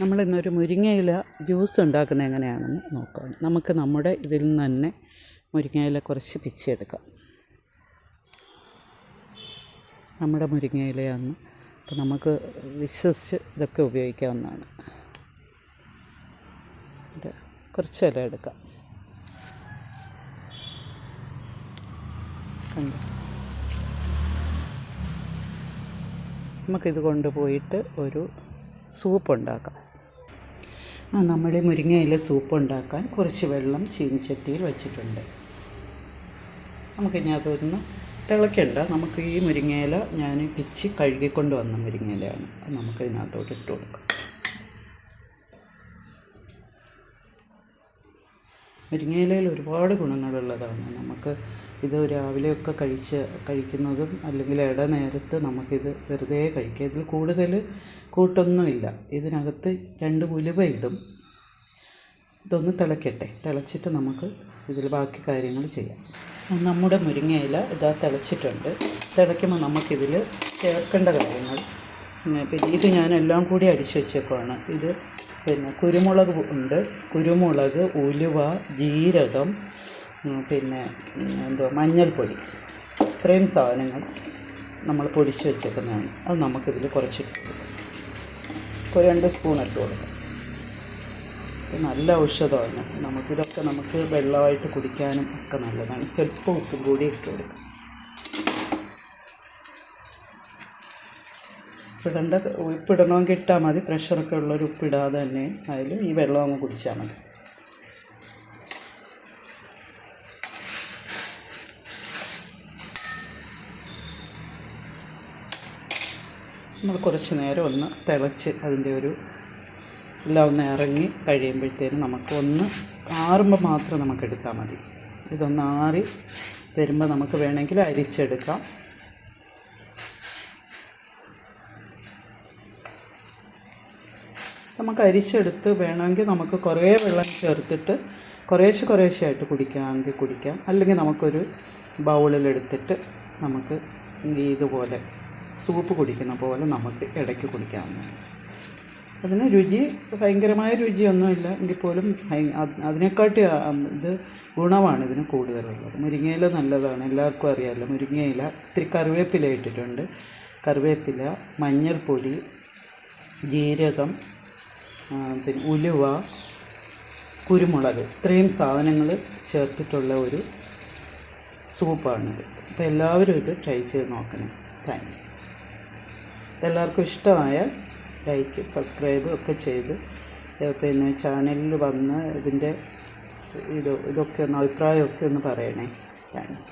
നമ്മളിന്നൊരു മുരിങ്ങയില ജ്യൂസ് ഉണ്ടാക്കുന്നത് എങ്ങനെയാണെന്ന് നോക്കാം. നമുക്ക് നമ്മുടെ ഇതിൽ നിന്ന് തന്നെ മുരിങ്ങയില കുറച്ച് പിച്ചെടുക്കാം. നമ്മുടെ മുരിങ്ങയിലയാണ്. അപ്പോൾ നമുക്ക് വിശ്വസിച്ച് ഇതൊക്കെ ഉപയോഗിക്കാവുന്നതാണ്. കുറച്ച് ഇല എടുക്കാം. നമുക്കിത് കൊണ്ടുപോയിട്ട് ഒരു സൂപ്പ് ഉണ്ടാക്കാം. ആ നമ്മൾ മുരിങ്ങയിലെ സൂപ്പ് ഉണ്ടാക്കാൻ കുറച്ച് വെള്ളം ചീനിച്ചട്ടിയിൽ വെച്ചിട്ടുണ്ട്. നമുക്കിനി അതൊന്ന് തിളയ്ക്കണ്ട നമുക്ക് ഈ മുരിങ്ങയില ഞാൻ പിച്ച് കഴുകിക്കൊണ്ട് വന്ന മുരിങ്ങയിലയാണ്. അത് നമുക്ക് ഇതിനകത്തോട്ട് ഇട്ട് കൊടുക്കാം. മുരിങ്ങയിലയിൽ ഒരുപാട് ഗുണങ്ങളുള്ളതാണ്. നമുക്ക് ഇത് രാവിലെയൊക്കെ കഴിച്ച് കഴിക്കുന്നതും അല്ലെങ്കിൽ ഇട നേരത്ത് നമുക്കിത് വെറുതെ കഴിക്കാം ഇതിൽ കൂടുതൽ കൂട്ടൊന്നുമില്ല. ഇതിനകത്ത് രണ്ട് ഉലുവ ഇടും. ഇതൊന്ന് തിളയ്ക്കട്ടെ തിളച്ചിട്ട് നമുക്ക് ഇതിൽ ബാക്കി കാര്യങ്ങൾ ചെയ്യാം. നമ്മുടെ മുരിങ്ങയില ഇതാ തിളച്ചിട്ടുണ്ട്. തിളയ്ക്കുമ്പോൾ നമുക്കിതിൽ ചേർക്കേണ്ട കാര്യങ്ങൾ. പിന്നെ ഇത് ഞാൻ എല്ലാം കൂടി അടിച്ചു വെച്ചേക്കുവാണ്. ഇത് പിന്നെ കുരുമുളക് ഉണ്ട്. കുരുമുളക് ഉലുവ ജീരകം പിന്നെ എന്തുവാ മഞ്ഞൾപ്പൊടി. ഇത്രയും സാധനങ്ങൾ നമ്മൾ പൊടിച്ച് വെച്ചേക്കുന്നതാണ്. അത് നമുക്കിതിൽ കൊടുക്കാം ഒരു രണ്ട് സ്പൂൺ ഇട്ട് കൊടുക്കാം. നല്ല ഔഷധമാണ്. നമുക്കിതൊക്കെ നമുക്ക് വെള്ളമായിട്ട് കുടിക്കാനും ഒക്കെ നല്ലതാണ്. സ്വല്പം ഉപ്പും കൂടി ഇട്ട് കൊടുക്കാം. ഉപ്പിടേണ്ട ഉപ്പിടണമെങ്കിൽ ഇട്ടാൽ മതി. പ്രഷറൊക്കെ ഉള്ളൊരു ഉപ്പിടാതെ തന്നെ അതിൽ ഈ വെള്ളം അങ്ങ് കുടിച്ചാൽ മതി. നമ്മൾ കുറച്ച് നേരം ഒന്ന് തിളച്ച് അതിന്റെ ഒരു എല്ലാം ഒന്ന് ഇറങ്ങി കഴിയുമ്പോഴത്തേനും നമുക്ക് ഒന്ന് ആറുമ്പോൾ മാത്രം നമുക്ക് എടുത്താൽ മതി. ഇതൊന്ന് ആറി വരുമ്പോൾ നമുക്ക് വേണമെങ്കിൽ അരിച്ചെടുക്കാം. നമുക്ക് അരിച്ചെടുത്ത് വേണമെങ്കിൽ നമുക്ക് കുറേ വെള്ളം ചേർത്തിട്ട് കുറേശ്ശെ കുറേശ്ശെ ആയിട്ട് കുടിക്കാമെങ്കിൽ കുടിക്കാം. അല്ലെങ്കിൽ നമുക്കൊരു ബൗളിലെടുത്തിട്ട് നമുക്ക് ഇതുപോലെ സൂപ്പ് കുടിക്കുന്ന പോലെ നമുക്ക് ഇടയ്ക്ക് കുടിക്കാവുന്നതാണ് അതിന് രുചി ഭയങ്കരമായ രുചിയൊന്നുമില്ല. എങ്കിൽ പോലും അതിനെക്കാട്ടി ഇത് ഗുണമാണ് ഇതിന് കൂടുതലുള്ളത്. മുരിങ്ങയില നല്ലതാണ്. എല്ലാവർക്കും അറിയാമല്ലോ മുരിങ്ങയില ഇത്തിരി കറിവേപ്പില ഇട്ടിട്ടുണ്ട്. കറിവേപ്പില മഞ്ഞൾപ്പൊടി ജീരകം പിന്നെ ഉലുവ കുരുമുളക് ഇത്രയും സാധനങ്ങൾ ചേർത്തിട്ടുള്ള ഒരു സൂപ്പാണിത്. അപ്പോൾ എല്ലാവരും ഇത് ട്രൈ ചെയ്ത് നോക്കണം. താങ്ക്സ് എല്ലാവർക്കും ഇഷ്ടമായ ലൈക്ക് സബ്സ്ക്രൈബ് ഒക്കെ ചെയ്ത് പിന്നെ ചാനലിൽ വന്ന് ഇതിന്റെ ഇത് ഇതൊക്കെ ഒന്ന് അഭിപ്രായമൊക്കെ ഒന്ന് പറയണേ. താങ്ക്സ്